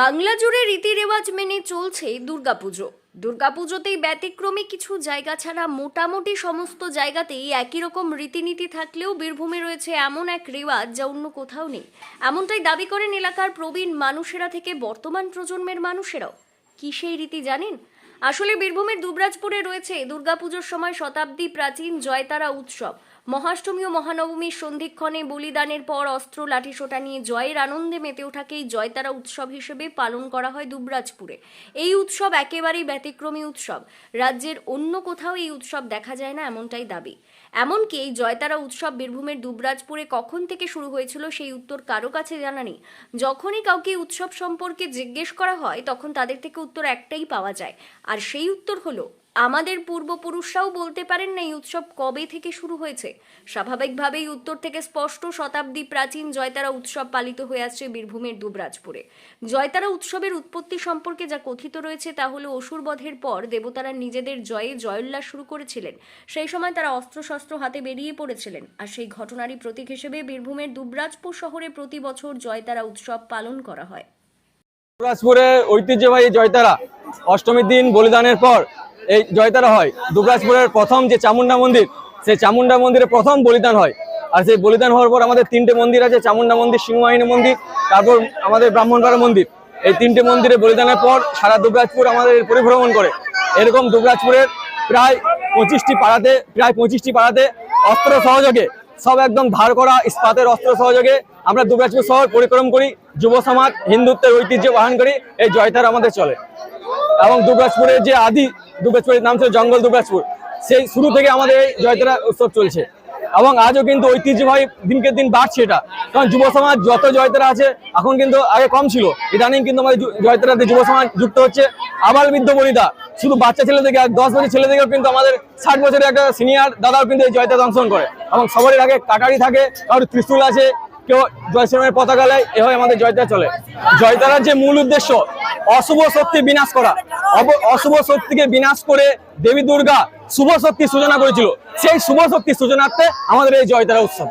বাংলা জুড়ে রীতি রেওয়াজ মেনে চলছে দুর্গাপুজো। দুর্গাপুজোতেই ব্যতিক্রমী কিছু জায়গা ছাড়া মোটামুটি সমস্ত জায়গাতেই একই রকম রীতিনীতি থাকলেও বীরভূমে রয়েছে এমন এক রেওয়াজ যা অন্য কোথাও নেই। এমনটাই দাবি করেন এলাকার প্রবীণ মানুষেরা থেকে বর্তমান প্রজন্মের মানুষেরাও। কি সেই রীতি জানেন? আসলে বীরভূমের দুবরাজপুরে রয়েছে দুর্গাপুজোর সময় শতাব্দী প্রাচীন জয়তারা উৎসব। মহাষ্টমী ও মহানবমীর সন্ধিক্ষণে বলিদানের পর অস্ত্র, লাঠিসোঁটা নিয়ে জয়ের আনন্দে মেতে ওঠাকে এই জয়তারা উৎসব হিসেবে পালন করা হয় দুবরাজপুরে। এই উৎসব একেবারেই ব্যতিক্রমী উৎসব। রাজ্যের অন্য কোথাও এই উৎসব দেখা যায় না এমনটাই দাবি। এমনকি এই জয়তারা উৎসব বীরভূমের দুবরাজপুরে কখন থেকে শুরু হয়েছিল সেই উত্তর কারও কাছে জানা নেই। যখনই কাউকে উৎসব সম্পর্কে জিজ্ঞেস করা হয়, তখন তাদের থেকে উত্তর একটাই পাওয়া যায়। আর সেই উত্তর হলো আমাদের পূর্বপুরুষরাও বলতে পারেন না, এই উৎসব কবে থেকে শুরু হয়েছে? স্বাভাবিকভাবেই উত্তর থেকে স্পষ্ট শতাব্দী প্রাচীন জয়তারা উৎসব পালিত হয়ে আসছে বীরভূমের দুবরাজপুরে। জয়তারা উৎসবের উৎপত্তি সম্পর্কে যা কথিত রয়েছে তা হলো অসুরবধের পর দেবতারা নিজেদের জয়ে জয়োল্লাস শুরু করেছিলেন। সেই সময় তারা অস্ত্রশস্ত্র হাতে বেরিয়ে পড়েছিলেন। আর সেই ঘটনারই প্রতীক হিসেবে বীরভূমের দুবরাজপুর শহরে প্রতি বছর জয়তারা উৎসব পালন করা হয়। দুবরাজপুরের ঐতিহ্যবাহী জয়তারা অষ্টমীর দিন বলিদানের পর এই জয়তারা হয়। দুবরাজপুরের প্রথম যে চামুন্ডা মন্দির, সেই চামুন্ডা মন্দিরে প্রথম বলিদান হয়। আর সেই বলিদান হওয়ার পর আমাদের তিনটে মন্দির আছে চামুন্ডা মন্দির, সিংহবাহিনী মন্দির, তারপর আমাদের ব্রাহ্মণপাড়া মন্দির। এই তিনটে মন্দিরে বলিদানের পর সারা দুবরাজপুর আমাদের পরিভ্রমণ করে। এরকম দুবরাজপুরের প্রায় পঁচিশটি পাড়াতে, প্রায় পঁচিশটি পাড়াতে অস্ত্র সহযোগে, সব একদম ধার করা ইস্পাতের অস্ত্র সহযোগে আমরা দুবরাজপুর শহর পরিক্রম করি, যুব সমাজ, হিন্দুত্বের ঐতিহ্য বহন করি, এই জয়তার আমাদের চলে। এবং দুবরাজপুরের যে আদি দুবরাজপুরের নাম ছিল জঙ্গল দুবরাজপুর সেই শুরু থেকে আমাদের এই জয়তারা উৎসব চলছে। এবং আজও কিন্তু ঐতিহ্যবাহী দিনকে দিন বাড়ছে এটা। কারণ যুব সমাজ যত জয়তারা আছে, এখন কিন্তু আগে কম ছিল। ইদানিং কিন্তু আমাদের জয়তারাতে যুব সমাজ যুক্ত হচ্ছে। আবাল বৃদ্ধ বনিতা, শুধু বাচ্চা ছেলে থেকে দশ বছর ছেলে থেকেও কিন্তু আমাদের ষাট বছরের একটা সিনিয়র দাদাও কিন্তু এই জয়তারা অংশগ্রহণ করে। এবং সবারই আগে কাটারি থাকে, কারোর ত্রিশূল আছে, কেউ জয় শ্রীরামের পতাকা লেয়, এভাবে আমাদের জয়তারা চলে। জয়তারার যে মূল উদ্দেশ্য, অশুভ শক্তি বিনাশ করা। অশুভ শক্তিকে বিনাশ করে দেবী দুর্গা শুভ শক্তি সূচনা করেছিল। সেই শুভ শক্তি সূচনার্থে আমাদের এই জয়তারা উৎসব।